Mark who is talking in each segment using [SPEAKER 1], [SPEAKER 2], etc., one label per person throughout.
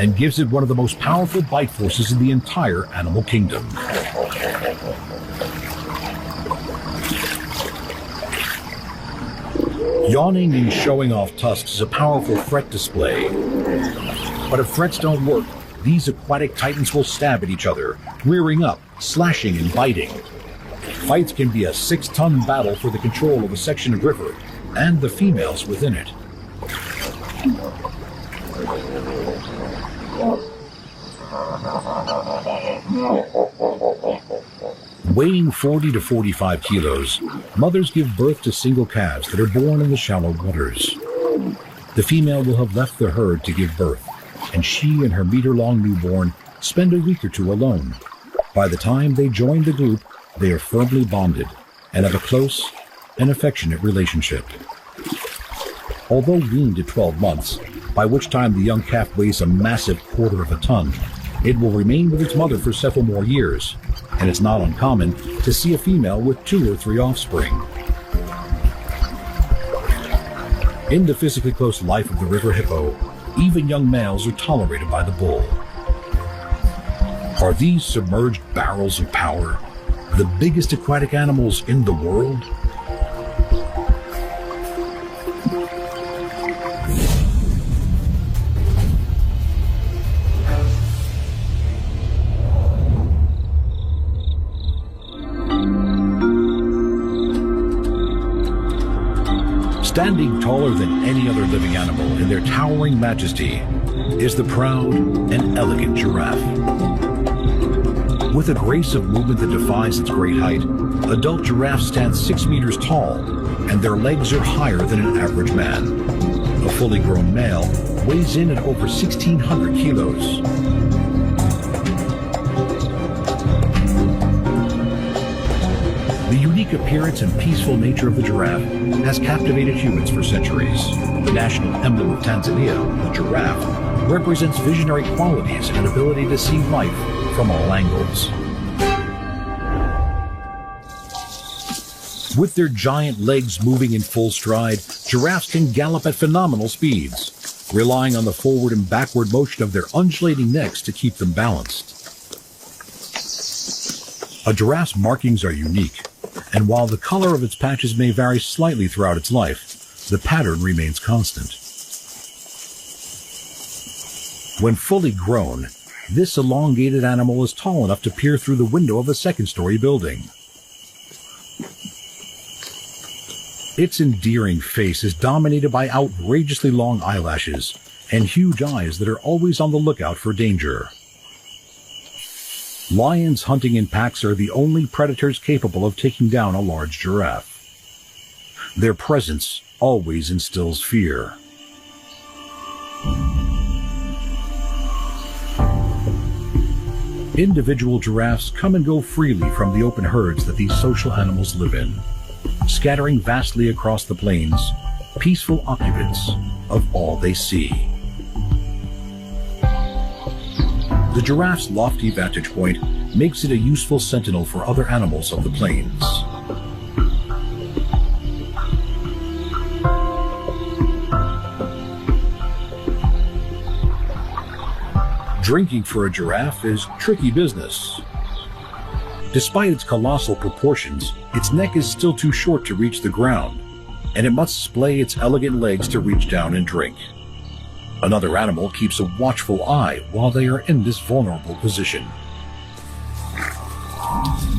[SPEAKER 1] and gives it one of the most powerful bite forces in the entire animal kingdom. Yawning and showing off tusks is a powerful threat display. But if threats don't work, these aquatic titans will stab at each other, rearing up, slashing and biting. Fights can be a six-ton battle for the control of a section of river and the females within it. Weighing 40 to 45 kilos, mothers give birth to single calves that are born in the shallow waters. The female will have left the herd to give birth, and she and her meter-long newborn spend a week or two alone. By the time they join the group, they are firmly bonded and have a close and affectionate relationship. Although weaned at 12 months, by which time the young calf weighs a massive quarter of a ton, it will remain with its mother for several more years, and it's not uncommon to see a female with two or three offspring. In the physically close life of the river hippo, even young males are tolerated by the bull. Are these submerged barrels of power the biggest aquatic animals in the world? Standing taller than any other living animal in their towering majesty is the proud and elegant giraffe. With a grace of movement that defies its great height, adult giraffes stand six meters tall, and their legs are higher than an average man. A fully grown male weighs in at over 1,600 kilos. Unique appearance and peaceful nature of the giraffe has captivated humans for centuries. The national emblem of Tanzania, the giraffe, represents visionary qualities and ability to see life from all angles. With their giant legs moving in full stride, giraffes can gallop at phenomenal speeds, relying on the forward and backward motion of their undulating necks to keep them balanced. A giraffe's markings are unique, and while the color of its patches may vary slightly throughout its life, the pattern remains constant. When fully grown, this elongated animal is tall enough to peer through the window of a second-story building. Its endearing face is dominated by outrageously long eyelashes and huge eyes that are always on the lookout for danger. Lions hunting in packs are the only predators capable of taking down a large giraffe. Their presence always instills fear. Individual giraffes come and go freely from the open herds that these social animals live in, scattering vastly across the plains, peaceful occupants of all they see. The giraffe's lofty vantage point makes it a useful sentinel for other animals of the plains. Drinking for a giraffe is tricky business. Despite its colossal proportions, its neck is still too short to reach the ground, and it must splay its elegant legs to reach down and drink. Another animal keeps a watchful eye while they are in this vulnerable position.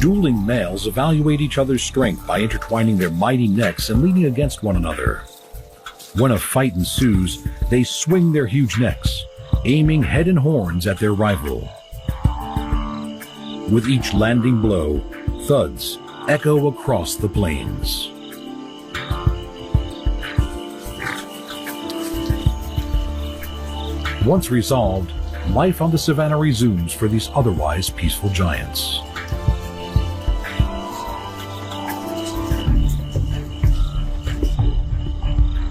[SPEAKER 1] Dueling males evaluate each other's strength by intertwining their mighty necks and leaning against one another. When a fight ensues, they swing their huge necks, aiming head and horns at their rival. With each landing blow, thuds echo across the plains. Once resolved, life on the savannah resumes for these otherwise peaceful giants.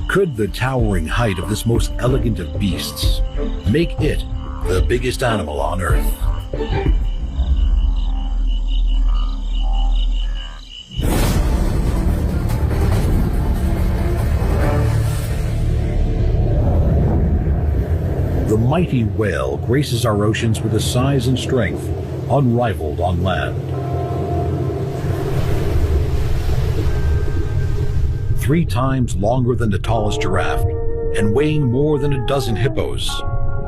[SPEAKER 1] Could the towering height of this most elegant of beasts make it the biggest animal on Earth? Mighty whale graces our oceans with a size and strength unrivaled on land. Three times longer than the tallest giraffe and weighing more than a dozen hippos,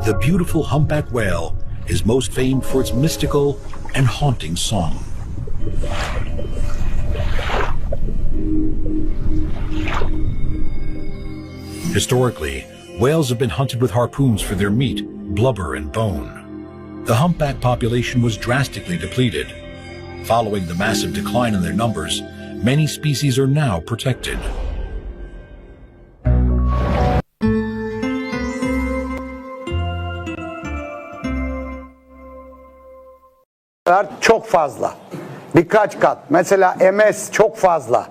[SPEAKER 1] the beautiful humpback whale is most famed for its mystical and haunting song. Historically, whales have been hunted with harpoons for their meat, blubber, and bone. The humpback population was drastically depleted. Following the massive decline in their numbers, many species are now protected.
[SPEAKER 2] çok fazla. Birkaç kat. Mesela MS çok fazla.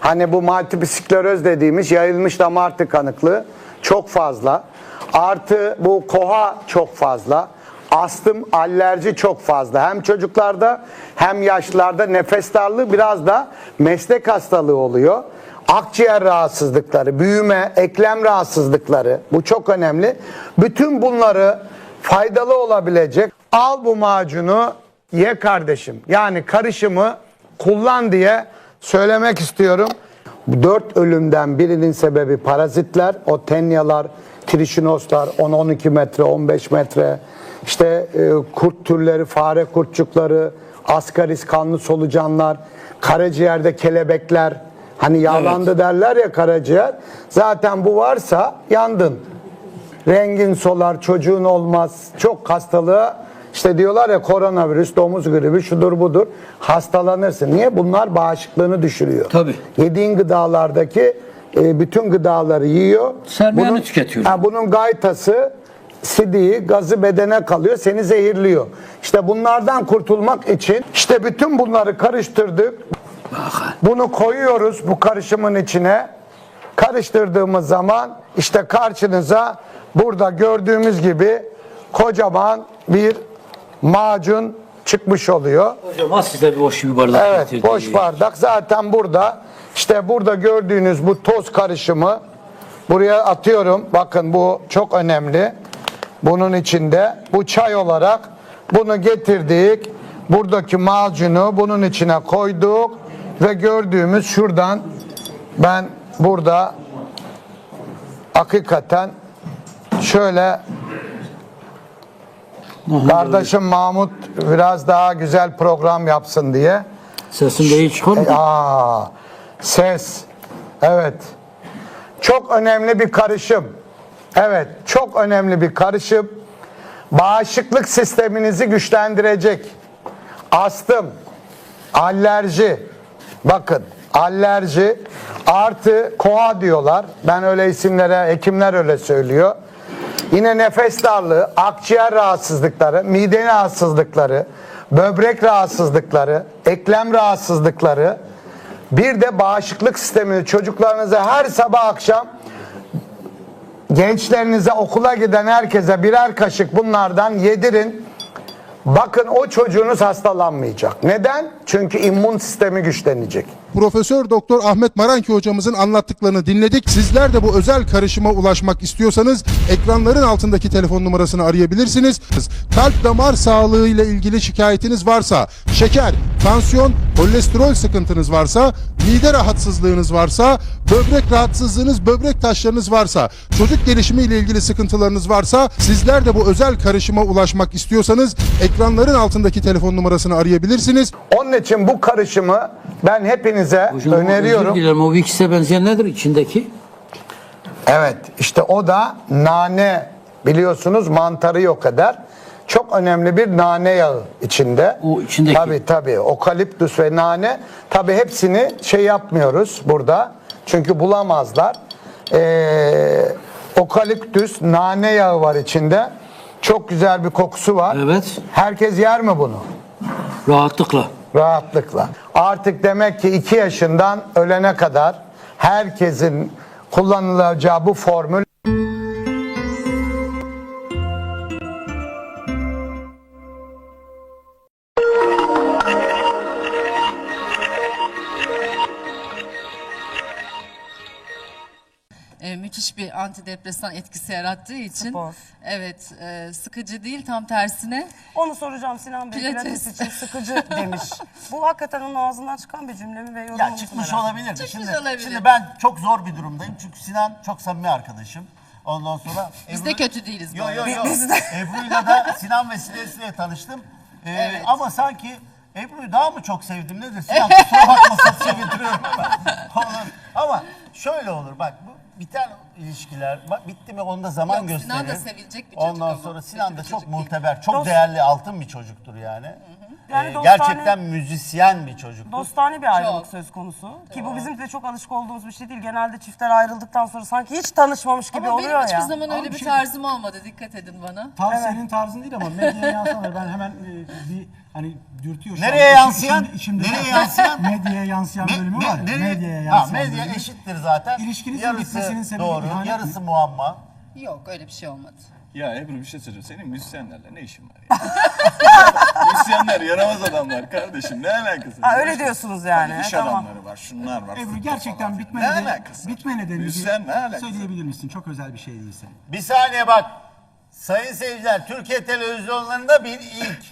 [SPEAKER 2] Hani bu multiple dediğimiz yayılmış damar tıkanıklığı çok fazla. Artı bu koha çok fazla. Astım, alerji çok fazla. Hem çocuklarda hem yaşlılarda nefes darlığı biraz da meslek hastalığı oluyor. Akciğer rahatsızlıkları, büyüme, eklem rahatsızlıkları bu çok önemli. Bütün bunları faydalı olabilecek al bu macunu ye kardeşim. Yani karışımı kullan diye söylemek istiyorum. Dört ölümden birinin sebebi parazitler, o tenyalar, trişinoslar 10-12 metre, 15 metre, işte e, kurt türleri, fare kurtçukları, ascaris kanlı solucanlar, karaciğerde kelebekler, hani yağlandı derler ya karaciğer. Zaten bu varsa yandın. Rengin solar, çocuğun olmaz. Çok hastalığı işte diyorlar ya koronavirüs, domuz gribi, şudur budur. Hastalanırsın. Niye? Bunlar bağışıklığını düşürüyor.
[SPEAKER 3] Tabii.
[SPEAKER 2] Yediğin gıdalardaki e, bütün gıdaları yiyor.
[SPEAKER 3] Sermayanı tüketiyor.
[SPEAKER 2] Ha, bunun gaytası sidiği, gazı bedene kalıyor, seni zehirliyor. İşte bunlardan kurtulmak için işte bütün bunları karıştırdık. Bunu koyuyoruz bu karışımın içine. Karıştırdığımız zaman işte karşınıza burada gördüğümüz gibi kocaman bir macun çıkmış oluyor.
[SPEAKER 3] Hocam az size bir boş bir bardak
[SPEAKER 2] Evet boş bardak zaten burada. İşte burada gördüğünüz bu toz karışımı buraya atıyorum. Bakın bu çok önemli. Bunun içinde bu çay olarak bunu getirdik. Buradaki macunu bunun içine koyduk ve gördüğümüz şuradan ben burada hakikaten şöyle kardeşim Mahmut biraz daha güzel program yapsın diye
[SPEAKER 3] Sesim de iyi çıkar mı?
[SPEAKER 2] Aa, ses. Evet. Çok önemli bir karışım. Evet, çok önemli bir karışım. Bağışıklık sisteminizi güçlendirecek. Astım, alerji. Bakın, alerji artı koa diyorlar. Ben öyle isimlere, hekimler öyle söylüyor. Yine nefes darlığı, akciğer rahatsızlıkları, mide rahatsızlıkları, böbrek rahatsızlıkları, eklem rahatsızlıkları, bir de bağışıklık sistemini çocuklarınıza her sabah akşam gençlerinize okula giden herkese birer kaşık bunlardan yedirin. Bakın o çocuğunuz hastalanmayacak. Neden? Çünkü immün sistemi güçlenecek.
[SPEAKER 4] Profesör Doktor Ahmet Maranki hocamızın anlattıklarını dinledik. Sizler de bu özel karışıma ulaşmak istiyorsanız ekranların altındaki telefon numarasını arayabilirsiniz. Kalp damar sağlığı ile ilgili şikayetiniz varsa, şeker, tansiyon, kolesterol sıkıntınız varsa, mide rahatsızlığınız varsa, böbrek rahatsızlığınız, böbrek taşlarınız varsa, çocuk gelişimi ile ilgili sıkıntılarınız varsa, sizler de bu özel karışıma ulaşmak istiyorsanız ekranların altındaki telefon numarasını arayabilirsiniz.
[SPEAKER 2] Onun için bu karışımı ben hepinize
[SPEAKER 3] Hocam,
[SPEAKER 2] öneriyorum.
[SPEAKER 3] Dilerim o Vix'e benzeyen nedir içindeki?
[SPEAKER 2] Evet işte o da nane biliyorsunuz mantarı yok eder. Çok önemli bir nane yağı içinde.
[SPEAKER 3] O içindeki.
[SPEAKER 2] Tabii tabii okaliptüs ve nane tabii hepsini şey yapmıyoruz burada. Çünkü bulamazlar. Ee, okaliptüs nane yağı var içinde. Çok güzel bir kokusu var.
[SPEAKER 3] Evet.
[SPEAKER 2] Herkes yer mi bunu?
[SPEAKER 3] Rahatlıkla.
[SPEAKER 2] Rahatlıkla. Artık demek ki 2 yaşından ölene kadar herkesin kullanılacağı bu formül
[SPEAKER 5] müthiş bir antidepresan etkisi yarattığı için
[SPEAKER 6] Spor.
[SPEAKER 5] evet e, sıkıcı değil tam tersine
[SPEAKER 6] Onu soracağım Sinan Bey
[SPEAKER 5] Pilates.
[SPEAKER 6] pilates için sıkıcı demiş. Bu hakikaten onun ağzından çıkan bir cümle mi ve yorumu
[SPEAKER 7] Ya çıkmış
[SPEAKER 6] merak
[SPEAKER 7] olabilir.
[SPEAKER 5] Çıkmış
[SPEAKER 7] Şimdi,
[SPEAKER 5] olabilir.
[SPEAKER 7] şimdi ben çok zor bir durumdayım. Çünkü Sinan çok samimi arkadaşım. Ondan sonra
[SPEAKER 5] Biz de kötü değiliz bu
[SPEAKER 7] Yo yo
[SPEAKER 5] arada.
[SPEAKER 7] yo.
[SPEAKER 6] Biz de.
[SPEAKER 7] Ebru'yla da Sinan vesilesiyle tanıştım. Ee,
[SPEAKER 5] Evet.
[SPEAKER 7] Ama sanki Ebru'yu daha mı çok sevdim nedir? Sinan kusura bakmasın sevindiriyorum ama. Ama şöyle olur bak bu biten ilişkiler bak bitti mi onda zaman
[SPEAKER 5] Yok,
[SPEAKER 7] gösterir.
[SPEAKER 5] Sinan da sevilecek bir çocuk
[SPEAKER 7] Ondan
[SPEAKER 5] ama
[SPEAKER 7] sonra
[SPEAKER 5] kötü
[SPEAKER 7] Sinan
[SPEAKER 5] bir
[SPEAKER 7] da
[SPEAKER 5] çocuk
[SPEAKER 7] çok
[SPEAKER 5] değil.
[SPEAKER 7] muteber, çok
[SPEAKER 6] Dost-
[SPEAKER 7] değerli altın bir çocuktur yani.
[SPEAKER 6] Yani
[SPEAKER 7] Ee,
[SPEAKER 6] dostane-
[SPEAKER 7] gerçekten müzisyen bir çocuktur.
[SPEAKER 6] Dostane bir ayrılık
[SPEAKER 5] Çok.
[SPEAKER 6] söz konusu. Ki bu bizim de çok alışık olduğumuz bir şey değil. Genelde çiftler ayrıldıktan sonra sanki hiç tanışmamış gibi
[SPEAKER 5] Ama benim
[SPEAKER 6] oluyor
[SPEAKER 5] hiçbir
[SPEAKER 6] ya.
[SPEAKER 5] zaman öyle bir tarzım olmadı dikkat edin bana.
[SPEAKER 8] Tarz senin tarzın değil ama medyaya yansıyanlar ben hemen e, bir hani dürtüyor şu
[SPEAKER 7] Nereye
[SPEAKER 8] an. İçim-
[SPEAKER 7] yansıyan?
[SPEAKER 8] içimde- içimde-
[SPEAKER 7] Nereye yansıyan?
[SPEAKER 8] medyaya yansıyan
[SPEAKER 7] Ne-
[SPEAKER 8] bölümü
[SPEAKER 7] ne-
[SPEAKER 8] var. ya,
[SPEAKER 7] nereye-
[SPEAKER 8] Medyaya
[SPEAKER 7] ha,
[SPEAKER 8] yansıyan
[SPEAKER 7] medya
[SPEAKER 8] bölümü.
[SPEAKER 7] eşittir zaten.
[SPEAKER 8] İlişkinizin bitmesinin sebebi
[SPEAKER 7] doğru,
[SPEAKER 8] ihanet mi?
[SPEAKER 7] yarısı muamma.
[SPEAKER 5] Yok öyle bir şey olmadı.
[SPEAKER 9] Ya Ebru bir şey söyleyeceğim. Senin müzisyenlerle ne işin var ya? Müzisyenler yaramaz adamlar kardeşim. Ne alakası?
[SPEAKER 6] Ha,
[SPEAKER 9] var?
[SPEAKER 6] öyle diyorsunuz yani.
[SPEAKER 9] İş
[SPEAKER 6] Tamam.
[SPEAKER 9] adamları var, şunlar var.
[SPEAKER 8] Ebru gerçekten bitme.
[SPEAKER 9] Ne
[SPEAKER 8] nedeni,
[SPEAKER 9] alakası var?
[SPEAKER 8] bitme nedenini
[SPEAKER 9] Müzisyen ne alakası?
[SPEAKER 8] söyleyebilir misin? Çok özel bir şey değilse.
[SPEAKER 7] Bir saniye bak. Sayın seyirciler, Türkiye televizyonlarında bir ilk.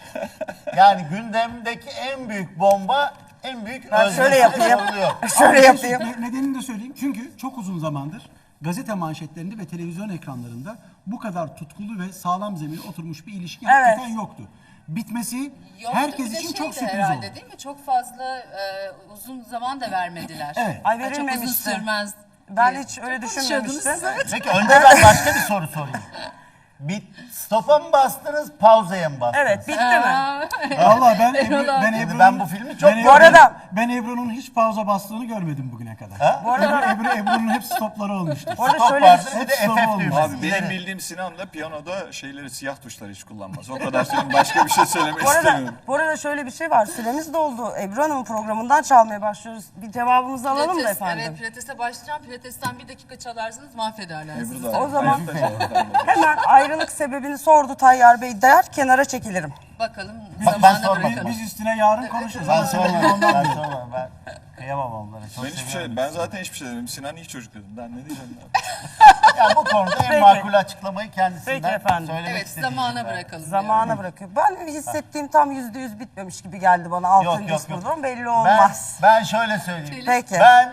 [SPEAKER 7] Yani gündemdeki en büyük bomba, en büyük
[SPEAKER 6] Ben şöyle yapayım.
[SPEAKER 7] soruluyor.
[SPEAKER 6] Şöyle
[SPEAKER 8] Ama
[SPEAKER 6] yapayım.
[SPEAKER 8] ne- Nedenini de söyleyeyim. Çünkü çok uzun zamandır gazete manşetlerinde ve televizyon ekranlarında bu kadar tutkulu ve sağlam zemine oturmuş bir ilişki
[SPEAKER 6] Evet.
[SPEAKER 8] hakikaten yoktu. Bitmesi
[SPEAKER 5] Yoktu,
[SPEAKER 8] herkes
[SPEAKER 5] bir de
[SPEAKER 8] için
[SPEAKER 5] şeydi
[SPEAKER 8] çok sürpriz
[SPEAKER 5] herhalde
[SPEAKER 8] oldu.
[SPEAKER 5] değil mi? Çok fazla e, uzun zaman da vermediler.
[SPEAKER 8] Evet.
[SPEAKER 6] Ay
[SPEAKER 5] Çok uzun
[SPEAKER 6] verilmemişti.
[SPEAKER 5] sürmez.
[SPEAKER 6] Ben
[SPEAKER 5] diye.
[SPEAKER 6] hiç öyle
[SPEAKER 5] konuşuyordunuz
[SPEAKER 6] düşünmemiştim.
[SPEAKER 5] siz.
[SPEAKER 7] Peki önce ben başka bir soru sorayım. Bir stop'a mı bastınız, pauzaya mı bastınız?
[SPEAKER 6] Evet bitti mi?
[SPEAKER 5] Aa,
[SPEAKER 8] Vallahi ben Ebru, ben Ebru'nun
[SPEAKER 7] ben bu filmi çok
[SPEAKER 8] ben
[SPEAKER 6] Bu arada-
[SPEAKER 8] ben Ebru'nun hiç pauza bastığını görmedim bugüne kadar.
[SPEAKER 7] Ha?
[SPEAKER 6] Bu arada-
[SPEAKER 8] Ebru, Ebru, Ebru'nun hep stopları olmuştur.
[SPEAKER 6] Bu arada
[SPEAKER 7] Stop
[SPEAKER 6] şöyle
[SPEAKER 7] vardır,
[SPEAKER 6] bir
[SPEAKER 7] de
[SPEAKER 8] Stop
[SPEAKER 7] FF
[SPEAKER 8] olmuş.
[SPEAKER 7] düğmesi.
[SPEAKER 9] Abi benim
[SPEAKER 7] ileri.
[SPEAKER 9] bildiğim Sinan da piyanoda şeyleri siyah tuşları hiç kullanmaz. O kadar söyleyeyim başka bir şey söylemek
[SPEAKER 6] Bu arada,
[SPEAKER 9] istemiyorum.
[SPEAKER 6] bu arada şöyle bir şey var. Süremiz doldu. Ebru Hanım'ın programından çalmaya başlıyoruz. Bir cevabımızı alalım mı
[SPEAKER 5] Pilates-
[SPEAKER 6] efendim?
[SPEAKER 5] Evet pilatese başlayacağım. Pilatesten bir dakika çalarsanız mahvederler sizi.
[SPEAKER 9] Ebru da
[SPEAKER 6] O zaman-
[SPEAKER 9] hayatta vermedi.
[SPEAKER 6] Hemen ayrılık sebebini sordu Tayyar Bey der kenara çekilirim.
[SPEAKER 5] Bakalım
[SPEAKER 7] Bak, ben
[SPEAKER 5] zamana bırakalım.
[SPEAKER 8] Biz üstüne yarın konuşuruz.
[SPEAKER 7] Ben sormam, ben sormam. Ben kıyamam onlara. Çok
[SPEAKER 9] Ben hiçbir
[SPEAKER 7] seviyorum.
[SPEAKER 9] şey, ben zaten hiçbir şey demedim. Sinan iyi çocuk dedim. Ben ne diyeceğim ya?
[SPEAKER 7] Bu konuda en
[SPEAKER 6] Peki.
[SPEAKER 7] makul açıklamayı kendisinden
[SPEAKER 6] Peki efendim.
[SPEAKER 7] söylemek
[SPEAKER 5] Evet
[SPEAKER 7] istediğim
[SPEAKER 5] zamana
[SPEAKER 7] gibi.
[SPEAKER 5] bırakalım.
[SPEAKER 6] Zamana bırakıyor. Ben hissettiğim tam yüzde yüz bitmemiş gibi geldi bana
[SPEAKER 7] Yok
[SPEAKER 6] altıncı
[SPEAKER 7] yok yok.
[SPEAKER 6] program belli
[SPEAKER 7] Ben,
[SPEAKER 6] olmaz.
[SPEAKER 7] ben şöyle söyleyeyim.
[SPEAKER 6] Peki.
[SPEAKER 7] Ben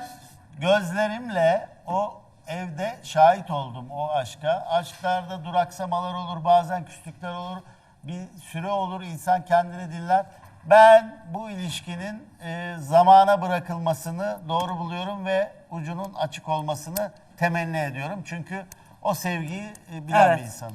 [SPEAKER 7] gözlerimle o evde şahit oldum o aşka. Aşklarda duraksamalar olur, bazen küslükler olur. Bir süre olur, insan kendini dinler. Ben bu ilişkinin e, zamana bırakılmasını doğru buluyorum ve ucunun açık olmasını temenni ediyorum. Çünkü o sevgiyi e, bilen
[SPEAKER 6] Evet.
[SPEAKER 7] bir insan.